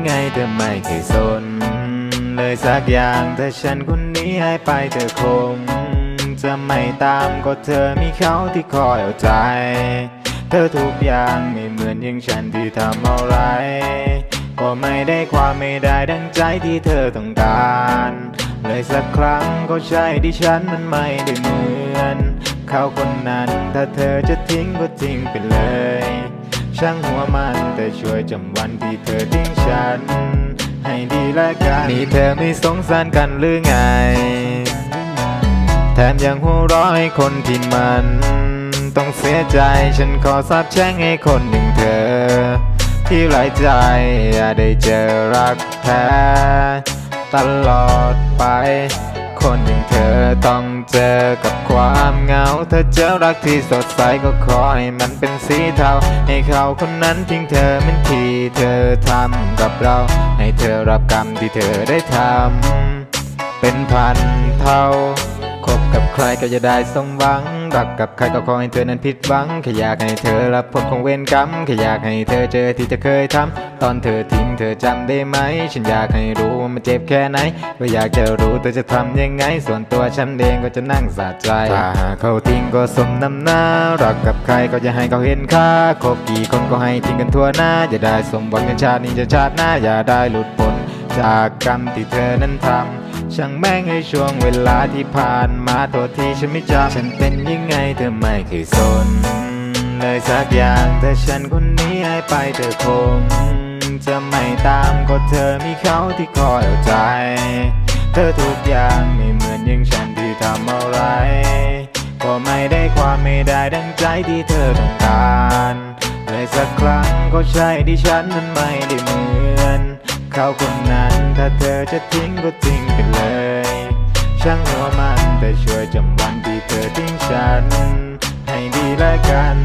ังไงเธอไม่เคยสน เลยสักอย่างถ้าฉันคนนี้ให้ไปเธอคง จะไม่ตามก็เธอมีเขาที่คอยเอาใจ เธอทุกอย่างไม่เหมือนอย่างฉันที่ทำอะไร ก็ไม่ได้ความไม่ได้ดังใจที่เธอต้องการ เลยสักครั้งก็ใช่ที่ฉันมันไม่ได้เหมือน เขาคนนั้นถ้าเธอจะทิ้งก็ทิ้งไปเลย ช่างหัวมัน แต่ช่วยจำวันที่เธอทิ้งฉัน ให้ดีและกันนี่เธอไม่สงสารกันหรือไง แถมยังหัวร้อยคนที่มัน ต้องเสียใจฉันขอสาบแช่งให้คนหนึ่งเธอ ที่หลายใจอย่าได้เจอรักแท้ตลอดไป คนอย่างเธอต้องเจอกับความเหงา เธอเจอรักที่สดใสก็ขอให้มันเป็นสีเทา ให้เขาคนนั้นทิ้งเธอเหมือนที่เธอทำกับเรา ให้เธอรับกรรมที่เธอได้ทำ เป็นพันเท่า คบกับใครก็จะได้สมหวัง รักกับใครก็ขอให้เธอนั้นผิดหวังแค่อยากให้เธอรับผลของเวรกรรมแค่อยากให้เธอเจอที่เธอเคยทำตอนเธอทิ้งเธอจำได้ไหม ฉันอยากให้รู้ว่ามันเจ็บแค่ไหนก็อยากจะรู้เธอจะทำยังไง ส่วนตัวฉันเองก็จะนั่งสะใจถ้าหากเขาทิ้งก็สมน้ำหน้ารักกับใครก็จะให้เขาเห็นค่าคบกี่คนก็ให้ทิ้งกันทั่วหน้าอย่าได้สมหวังกันชาตินี้จะชาติหน้าอย่าได้หลุดพ้นจากกรรมที่เธอนั้นทำ ช่างแม่งให้ช่วงเวลาที่ผ่านมาโทษที่ฉันไม่จำฉันเป็นยังไงเธอไม่เคยสนเลยสักอย่างแต่ฉันคนนี้ให้ไปเธอคงจะไม่ตามก็เธอมีเขาที่คอยเอาใจ เธอทุกอย่างไม่เหมือนอย่างฉันที่ทำอะไรก็ไม่ได้ความไม่ได้ดังใจที่เธอต้องการเลยสักครั้งก็ใช่ที่ฉันนั้นไม่ได้เหมือน เขาคนนั้นถ้าเธอจะทิ้งก็ทิ้งไปเลย ช่างหัวมันแต่ช่วยจำวันที่เธอทิ้งฉัน ให้ดีและกัน